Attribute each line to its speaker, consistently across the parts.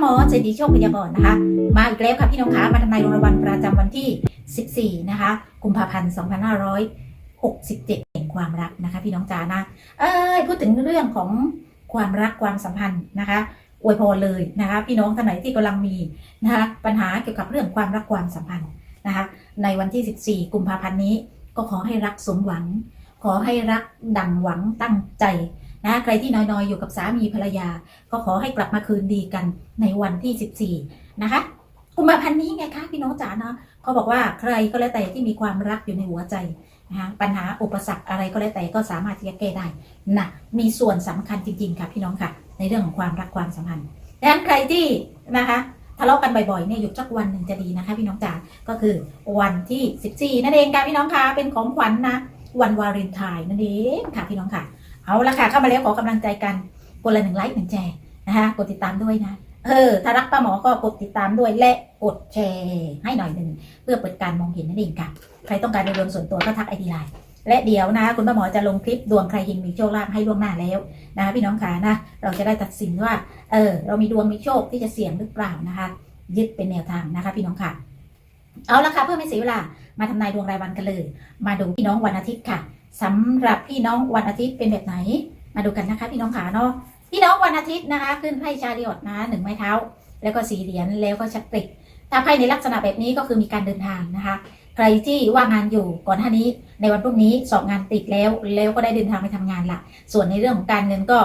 Speaker 1: หมอเจดีโชคพยากรณ์นะคะ มาอีกแล้วค่ะพี่น้องขามาทำนายดวงรางวัลประจำวันที่ 14 นะคะ กุมภาพันธ์2567แห่งความรักนะคะ พี่น้องจ๋านะเอ้ยพูดถึงเรื่องของความรักความสัมพันธ์นะคะอวยพรเลยนะคะ พี่น้องท่านไหนที่กำลังมีนะคะปัญหาเกี่ยวกับเรื่องความรักความสัมพันธ์นะคะในวันที่ 14 กุมภาพันธ์นี้ก็ขอให้รักสมหวัง ขอให้รักดังหวังตั้งใจ นะใครที่น้อยๆ อยู่กับสามีภรรยา ก็ขอให้กลับมาคืนดีกันในวันที่ 14 นะคะกุมภาพันธ์นี้ไงคะพี่น้องจ๋าเนาะเขาบอกว่าใครก็แล้วแต่ที่มีความรักอยู่ในหัวใจนะคะปัญหาอุปสรรคอะไรก็แล้วแต่ก็สามารถที่จะแก้ได้นะมีส่วนสำคัญจริงๆค่ะพี่น้องค่ะ ในเรื่องของความรักความสัมพันธ์ดังนั้นใครที่นะคะทะเลาะกันบ่อยๆเนี่ยหยุดสักวันหนึ่งจะดีนะคะพี่น้องจ๋าก็คือวันที่ 14 นั่นเองค่ะพี่น้องค่ะเป็นของขวัญนะวันวาเลนไทน์นั่นเองค่ะพี่น้องค่ะ เอาละค่ะเข้ามาแล้วขอกำลังใจกันคนละหนึ่งไลค์หนึ่งแชร์นะคะกดติดตามด้วยนะเออถ้ารักป้าหมอก็กดติดตามด้วยและกดแชร์ให้หน่อยหนึ่งเพื่อเปิดการมองเห็นนั่นเองค่ะใครต้องการดูดวงส่วนตัวก็ทักไอดีไลน์และเดี๋ยวนะ คุณป้าหมอจะลงคลิปดวงใครเฮงมีโชคลาภให้ล่วงหน้าแล้วนะคะพี่น้องขานะเราจะได้ตัดสินว่าเออเรามีดวงมีโชคที่จะเสี่ยงหรือเปล่านะคะ ยึดเป็นแนวทางนะคะ พี่น้องค่ะเอาละค่ะเพื่อไม่เสียเวลามาทำนายดวงรายวันกันเลย มาดูพี่น้องวันอาทิตย์ค่ะ สำหรับพี่น้องวันอาทิตย์เป็นแบบไหน มาดูกันนะคะ พี่น้องขาเนาะพี่น้องวันอาทิตย์นะคะ ขึ้นไพ่ชาริอตนะหนึ่งไม้เท้า แล้วก็สี่เหรียญแล้วก็ชักกริกถ้าไพ่ในลักษณะแบบนี้ก็คือมีการเดินทางนะคะ ใครที่ว่างงานอยู่ก่อนหน้านี้ ในวันพรุ่งนี้สอบงานติดแล้วแล้วก็ได้เดินทางไปทำงานละส่วนในเรื่องของการเงินก็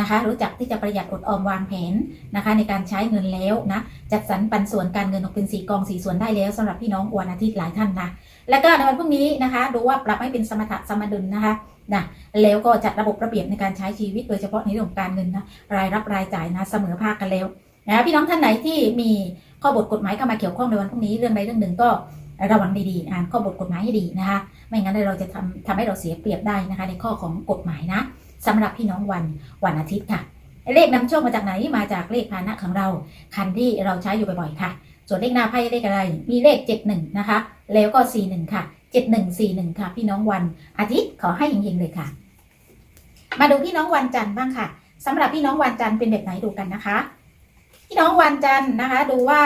Speaker 1: นะคะรู้จักที่จะประหยัดอดออมวางแผนนะคะ ในการใช้เงินแล้วนะจัดสรรปันส่วนการเงินออกเป็นสีกองสีส่วนได้แล้วสำหรับพี่น้องวันอาทิตย์หลายท่านนะ แล้วก็ในวันพรุ่งนี้นะคะ ดูว่าปรับให้เป็นสมถะสมดุลนะคะนะแล้วก็จัดระบบระเบียบในการใช้ชีวิตโดยเฉพาะในเรื่องของการเงินนะรายรับรายจ่ายนะเสมอภาคกันแล้วนะพี่น้องท่านไหนที่มีข้อบทกฎหมายเข้ามาเกี่ยวข้องในวันพรุ่งนี้เรื่องใดเรื่องหนึ่งก็ระวังดีๆอ่านข้อบทกฎหมายให้ดีนะคะ ไม่งั้นเราจะทำทำให้เราเสียเปรียบได้นะคะ ในข้อของกฎหมายนะสำหรับพี่น้องวันวันอาทิตย์ค่ะ เลขนำโชคมาจากไหนมาจากเลขพานะของเรา คันที่เราใช้อยู่บ่อยๆค่ะ ส่วนเลขหน้าไพ่เลขอะไร มีเลข 71 นะคะ แล้วก็ 41 ค่ะ 7141 ค่ะ พี่น้องวันอาทิตย์ขอให้เฮงๆเลยค่ะ มาดูพี่น้องวันจันทร์บ้างค่ะสำหรับพี่น้องวันจันทร์เป็นแบบไหนดูกันนะคะ พี่น้องวันจันทร์นะคะ ดูว่า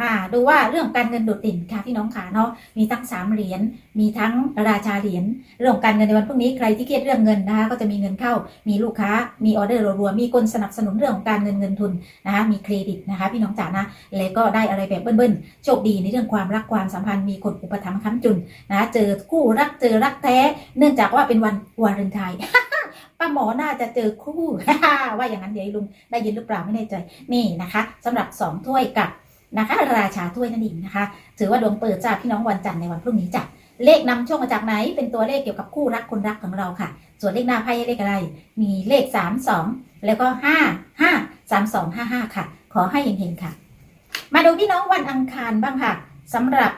Speaker 1: อ่าดูว่าเรื่องการเงินโดดเด่นค่ะพี่น้องขาเนาะมีทั้งสามเหรียญมีทั้งราชาเหรียญเรื่องการเงินในวันพรุ่งนี้ใครที่เครียดเรื่องเงินนะคะก็จะมีเงินเข้า มีลูกค้ามีออเดอร์รัวๆมีคนสนับสนุนเรื่องของการเงินเงินทุนนะคะมีเครดิตนะคะ พี่น้องจ๋านะแล้วก็ได้อะไรแบบเบิ้ลๆโชคดีในเรื่องความรักความสัมพันธ์มีคนอุปถัมภ์ค้ำจุนนะะเจอคู่รักเจอรักแท้ เนื่องจากว่าเป็นวันวาเลนไทน์ป้าหมอน่าจะเจอคู่ว่าอย่างนั้นเดี๋ยวลุงได้ยินหรือเปล่าไม่แน่ใจนี่นะคะสำหรับสองถ้วยกับ นะคะ ราชาถ้วยนั่นเองนะคะ ถือว่าดวงเปิดจ้าพี่น้องวันจันทร์ในวันพรุ่งนี้จ้ะเลขนำโชคมาจากไหน เป็นตัวเลขเกี่ยวกับคู่รักคนรักของเราค่ะ ส่วนเลขหน้าไพ่เลขอะไร มีเลขสามสองแล้วก็ห้าห้าสามสองห้าห้าค่ะ ขอให้เห็นๆค่ะ มาดูพี่น้องวันอังคารบ้างค่ะสำหรับ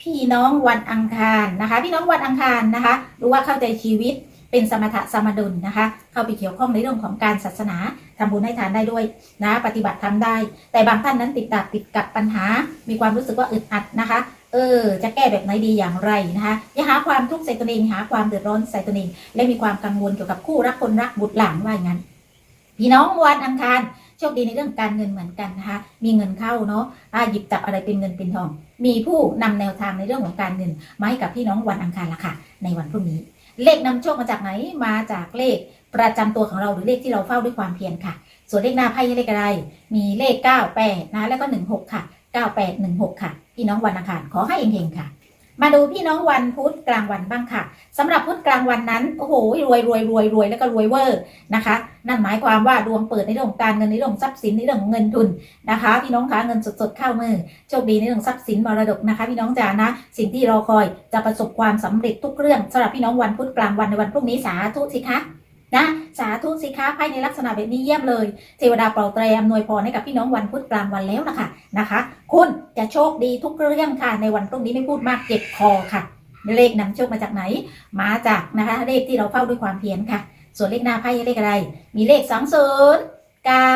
Speaker 1: พี่น้องวันอังคารนะคะ พี่น้องวันอังคารนะคะ รู้ว่าเข้าใจชีวิต เป็นสมถะสมดุลนะคะ เข้าไปเกี่ยวข้องในเรื่องของการศาสนาทำบุญให้ทานได้ด้วยนะปฏิบัติทำได้ แต่บางท่านนั้นติดตัดติดกับปัญหา มีความรู้สึกว่าอึดอัดนะคะ เออ จะแก้แบบไหนดีอย่างไรนะคะอย่าหาความทุกข์ใส่ตัวเองหาความเดือดร้อนใส่ตัวเองและมีความกังวลเกี่ยวกับคู่รักคนรักบุตรหลานว่าอย่างนั้นพี่น้องวันอังคารโชคดีในเรื่องการเงินเหมือนกันนะคะ มีเงินเข้าเนาะหยิบจับอะไรเป็นเงินเป็นทอง มีผู้นำแนวทางในเรื่องของการเงินมาให้กับพี่น้องวันอังคารละค่ะ ในวันพรุ่งนี้ เลขนำโชคมาจากไหน มาจากเลขประจำตัวของเราหรือเลขที่เราเฝ้าด้วยความเพียรค่ะ ส่วนเลขหน้าไพ่เลขอะไร มีเลข 98 นะ แล้วก็ 16 ค่ะ 9816 ค่ะ พี่น้องวันอังคารขอให้เฮงๆค่ะ มาดูพี่น้องวันพุธกลางวันบ้างค่ะสำหรับพุธกลางวันนั้นโอ้โหรวยรวยรวยรวยแล้วก็รวยเวอร์นะคะ นั่นหมายความว่าดวงเปิดในเรื่องของการเงินในเรื่องทรัพย์สินในเรื่องเงินทุนนะคะ พี่น้องคะเงินสดๆเข้ามือโชคดีในเรื่องทรัพย์สินมรดกนะคะ พี่น้องจ๋านะ สิ่งที่รอคอยจะประสบความสำเร็จทุกเรื่องสำหรับพี่น้องวันพุธกลางวันในวันพรุ่งนี้สาธุสิคะ นะสาธุสิคะภายในลักษณะแบบนี้เยี่ยมเลย เทวดาเป่าแตรอำนวยพรให้กับพี่น้องวันพุธกลางวันแล้วนะคะนะคะ คุณจะโชคดีทุกเรื่องค่ะ ในวันพรุ่งนี้ไม่พูดมากเจ็บคอค่ะ เลขนำโชคมาจากไหน มาจากนะคะ เลขที่เราเฝ้าด้วยความเพียรค่ะ ส่วนเลขหน้าไพ่เลขอะไร มีเลขสองศูนย์เก้า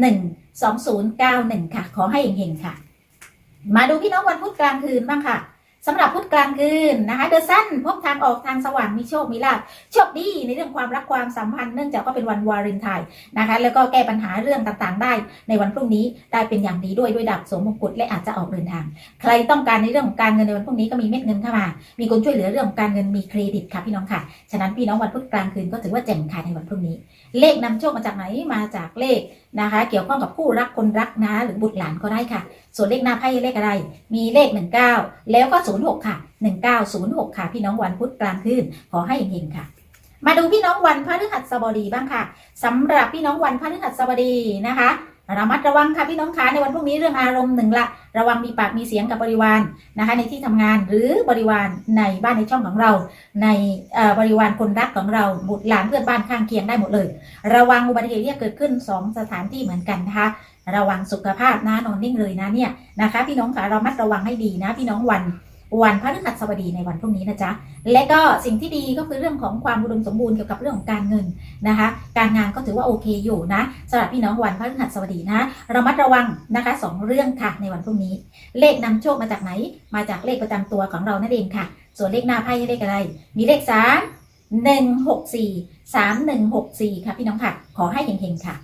Speaker 1: หนึ่งสองศูนย์เก้าหนึ่งค่ะ ขอให้เฮงๆค่ะ มาดูพี่น้องวันพุธกลางคืนบ้างค่ะ สำหรับพุธกลางคืนนะคะเดอะซันพบทางออกทางสว่างมีโชคมีลาภโชคดีในเรื่องความรักความสัมพันธ์เนื่องจากว่าเป็นวันวาเลนไทน์นะคะแล้วก็แก้ปัญหาเรื่องต่างๆ ได้ในวันพรุ่งนี้ได้เป็นอย่างดีด้วยด้วยดาบสวมมงกุฎและอาจจะออกเดินทาง ใครต้องการในเรื่องของการเงินในวันพรุ่งนี้ก็มีเม็ดเงินเข้ามา มีคนช่วยเหลือเรื่องของการเงินมีเครดิตค่ะพี่น้องค่ะฉะนั้นพี่น้องวันพุธกลางคืนก็ถือว่าแจ่มค่ะในวันพรุ่งนี้ เลขนำโชคมาจากไหนมาจากเลขนะคะ เกี่ยวข้องกับคู่รักคนรักนะหรือบุตรหลานก็ได้ค่ะ ส่วนเลขหน้าไพ่เลขอะไร มีเลข 19 แล้วก็06 ค่ะ 1906 ค่ะ พี่น้องวันพุธกลางคืน ขอให้เฮงๆค่ะ มาดูพี่น้องวันพฤหัสบดีบ้างค่ะสำหรับพี่น้องวันพฤหัสบดีนะคะระมัดระวังค่ะพี่น้องคะในวันพรุ่งนี้เรื่องอารมณ์หนึ่งละระวังมีปากมีเสียงกับบริวารนะคะ ในที่ทำงานหรือบริวารในบ้านในช่องของเรา ในบริวารคนรักของเราบุตรหลานเพื่อนบ้านข้างเคียงได้หมดเลย ระวังอุบัติเหตุที่เกิดขึ้น 2 สถานที่เหมือนกันนะคะระวังสุขภาพนะนอนนิ่งเลยนะเนี่ยนะคะ พี่น้องคะรามัดระวังให้ดีนะ พี่น้องวัน วันพฤหัสบดีในวันพรุ่งนี้นะจ๊ะ และก็สิ่งที่ดีก็คือเรื่องของความอุดมสมบูรณ์เกี่ยวกับเรื่องของการเงินนะคะ การงานก็ถือว่าโอเคอยู่นะสำหรับพี่น้องวันพฤหัสบดีนะระมัดระวังนะคะสองเรื่องค่ะในวันพรุ่งนี้ เลขนำโชคมาจากไหน มาจากเลขประจำตัวของเรานั่นเองค่ะ ส่วนเลขหน้าไพ่เลขอะไร มีเลขสามหนึ่งหกสี่สามหนึ่งหกสี่ค่ะพี่น้องค่ะ ขอให้เฮงๆค่ะ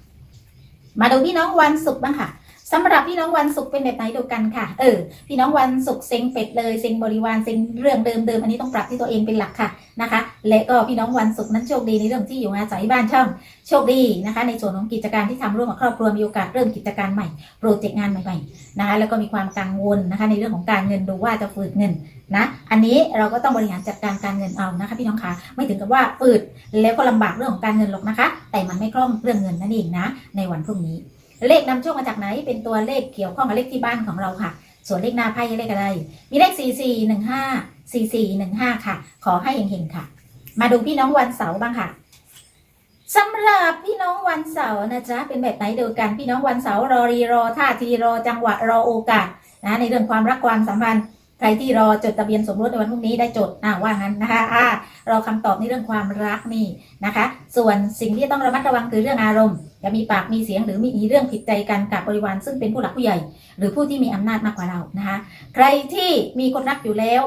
Speaker 1: มาดูพี่น้องวันศุกร์บ้างค่ะ สำหรับพี่น้องวันศุกร์เป็นแบบไหนดูกันค่ะ เออ พี่น้องวันศุกร์เซ็งเป็ดเลย เซ็งบริวารเซ็งเรื่องเดิมเดิมๆอันนี้ต้องปรับที่ตัวเองเป็นหลักค่ะนะคะ และก็พี่น้องวันศุกร์นั้นโชคดีในเรื่องที่อยู่อาศัยบ้านช่องโชคดีนะคะ ในส่วนของกิจการที่ทำร่วมกับครอบครัวมีโอกาสเริ่มกิจการใหม่โปรเจกต์งานใหม่ๆนะคะแล้วก็มีความกังวลนะคะ ในเรื่องของการเงินดูว่าจะฝืดเงินนะ อันนี้เราก็ต้องบริหารจัดการการเงินเอานะคะ พี่น้องคะไม่ถึงกับว่าฝืดแล้วก็ลำบากเรื่องของการเงินหรอกนะคะ แต่มันไม่คล่องเรื่องเงินนั่นเองนะ ในวันพรุ่งนี้ เลขนำโชคมาจากไหน เป็นตัวเลขเกี่ยวข้องกับเลขที่บ้านของเราค่ะ ส่วนเลขหน้าไพ่เลขอะไร มีเลข 4 4 1 5 4 4 1 5 ค่ะ ขอให้เห็งๆค่ะ มาดูพี่น้องวันเสาร์บ้างค่ะสำหรับพี่น้องวันเสาร์นะจ๊ะเป็นแบบไหนเดียวกันพี่น้องวันเสาร์รอรีรอท่าทีรอจังหวะรอโอกาสนะในเรื่องความรักความสัมพันธ์ ใครที่รอจดทะเบียนสมรสในวันพรุ่งนี้ได้จดอ่าว่างั้นนะคะอ่ารอคำตอบในเรื่องความรักนี่นะคะ ส่วนสิ่งที่ต้องระมัดระวังคือเรื่องอารมณ์จะมีปากมีเสียงหรือมีเรื่องผิดใจกันกับบริวารซึ่งเป็นผู้หลักผู้ใหญ่ หรือผู้ที่มีอำนาจมากกว่าเรานะคะ ใครที่มีคนรักอยู่แล้ว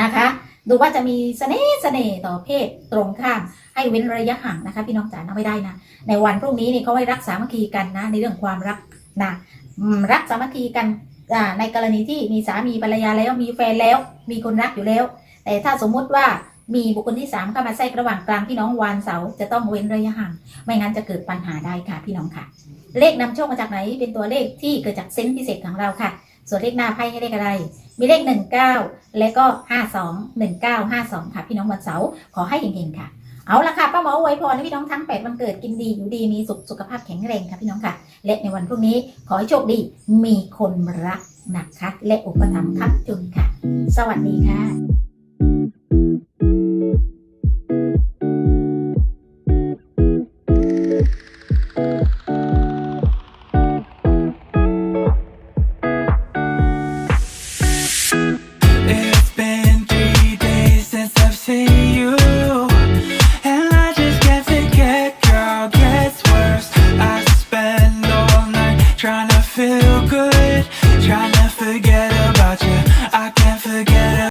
Speaker 1: นะคะ ดูว่าจะมีเสน่ห์เสน่ห์ต่อเพศตรงข้ามให้เว้นระยะห่างนะคะ พี่น้องจ๋าเอาไม่ได้นะในวันพรุ่งนี้นี่เขาให้รักสามัคคีกันนะในเรื่องความรักนะรักสามัคคีกัน อ่าในกรณีที่มีสามีภรรยาแล้วมีแฟนแล้ว มีคนรักอยู่แล้ว แต่ถ้าสมมุติว่ามีบุคคลที่สามเข้ามาแทรกระหว่างกลางพี่น้องวานเสาจะต้องเว้นระยะห่างไม่งั้นจะเกิดปัญหาได้ค่ะพี่น้องค่ะ เลขนำโชคมาจากไหนเป็นตัวเลขที่เกิดจากเซนส์พิเศษของเราค่ะ ส่วนเลขหน้าไพ่ให้เลขอะไร มีเลข 19 และก็ 52 1952 ค่ะ พี่น้องวันเสาร์ขอให้เฮงๆค่ะ เอาละค่ะป้าหมออวยพรให้พี่น้องทั้งแปดวันเกิดกินดีอยู่ดีมีสุขสุขภาพแข็งแรงค่ะพี่น้องค่ะ และในวันพรุ่งนี้ขอให้โชคดีมีคนรักนะคะและอุปถัมภ์ทับจุนค่ะ สวัสดีค่ะ